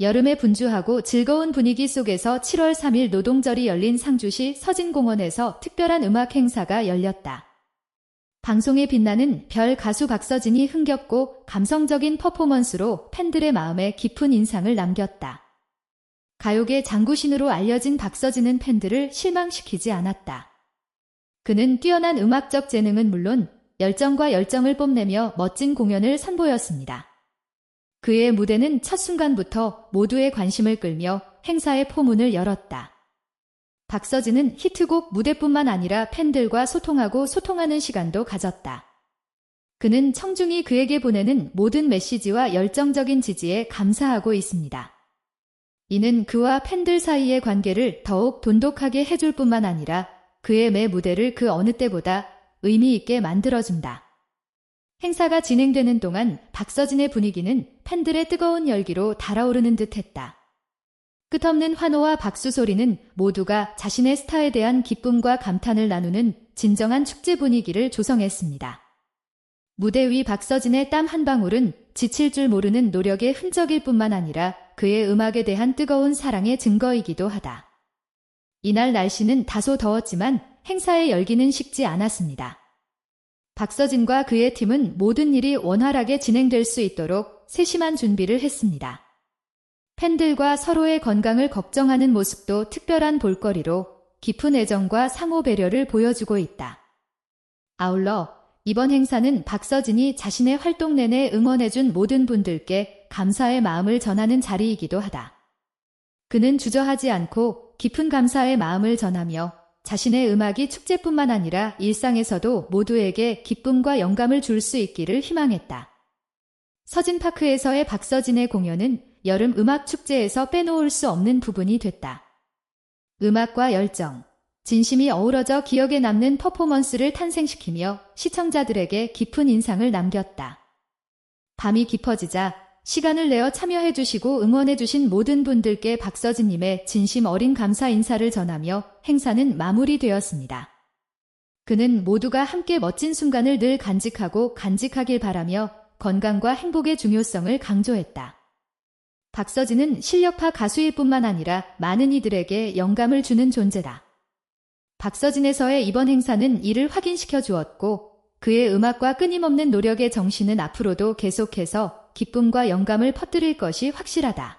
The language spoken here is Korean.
여름에 분주하고 즐거운 분위기 속에서 7월 3일 노동절이 열린 상주시 서진공원에서 특별한 음악 행사가 열렸다. 방송에 빛나는 별 가수 박서진이 흥겹고 감성적인 퍼포먼스로 팬들의 마음에 깊은 인상을 남겼다. 가요계 장구신으로 알려진 박서진은 팬들을 실망시키지 않았다. 그는 뛰어난 음악적 재능은 물론 열정과 열정을 뽐내며 멋진 공연을 선보였습니다. 그의 무대는 첫 순간부터 모두의 관심을 끌며 행사의 포문을 열었다. 박서진은 히트곡 무대뿐만 아니라 팬들과 소통하고 소통하는 시간도 가졌다. 그는 청중이 그에게 보내는 모든 메시지와 열정적인 지지에 감사하고 있습니다. 이는 그와 팬들 사이의 관계를 더욱 돈독하게 해줄 뿐만 아니라 그의 매 무대를 그 어느 때보다 의미 있게 만들어준다. 행사가 진행되는 동안 박서진의 분위기는 팬들의 뜨거운 열기로 달아오르는 듯 했다. 끝없는 환호와 박수 소리는 모두가 자신의 스타에 대한 기쁨과 감탄을 나누는 진정한 축제 분위기를 조성했습니다. 무대 위 박서진의 땀 한 방울은 지칠 줄 모르는 노력의 흔적일 뿐만 아니라 그의 음악에 대한 뜨거운 사랑의 증거이기도 하다. 이날 날씨는 다소 더웠지만 행사의 열기는 식지 않았습니다. 박서진과 그의 팀은 모든 일이 원활하게 진행될 수 있도록 세심한 준비를 했습니다. 팬들과 서로의 건강을 걱정하는 모습도 특별한 볼거리로 깊은 애정과 상호 배려를 보여주고 있다. 아울러 이번 행사는 박서진이 자신의 활동 내내 응원해준 모든 분들께 감사의 마음을 전하는 자리이기도 하다. 그는 주저하지 않고 깊은 감사의 마음을 전하며 자신의 음악이 축제뿐만 아니라 일상에서도 모두에게 기쁨과 영감을 줄 수 있기를 희망했다. 서진파크에서의 박서진의 공연은 여름 음악 축제에서 빼놓을 수 없는 부분이 됐다. 음악과 열정, 진심이 어우러져 기억에 남는 퍼포먼스를 탄생시키며 시청자들에게 깊은 인상을 남겼다. 밤이 깊어지자 시간을 내어 참여해주시고 응원해주신 모든 분들께 박서진님의 진심 어린 감사 인사를 전하며 행사는 마무리되었습니다. 그는 모두가 함께 멋진 순간을 늘 간직하고 간직하길 바라며 건강과 행복의 중요성을 강조했다. 박서진은 실력파 가수일 뿐만 아니라 많은 이들에게 영감을 주는 존재다. 박서진에서의 이번 행사는 이를 확인시켜 주었고 그의 음악과 끊임없는 노력의 정신은 앞으로도 계속해서 기쁨과 영감을 퍼뜨릴 것이 확실하다.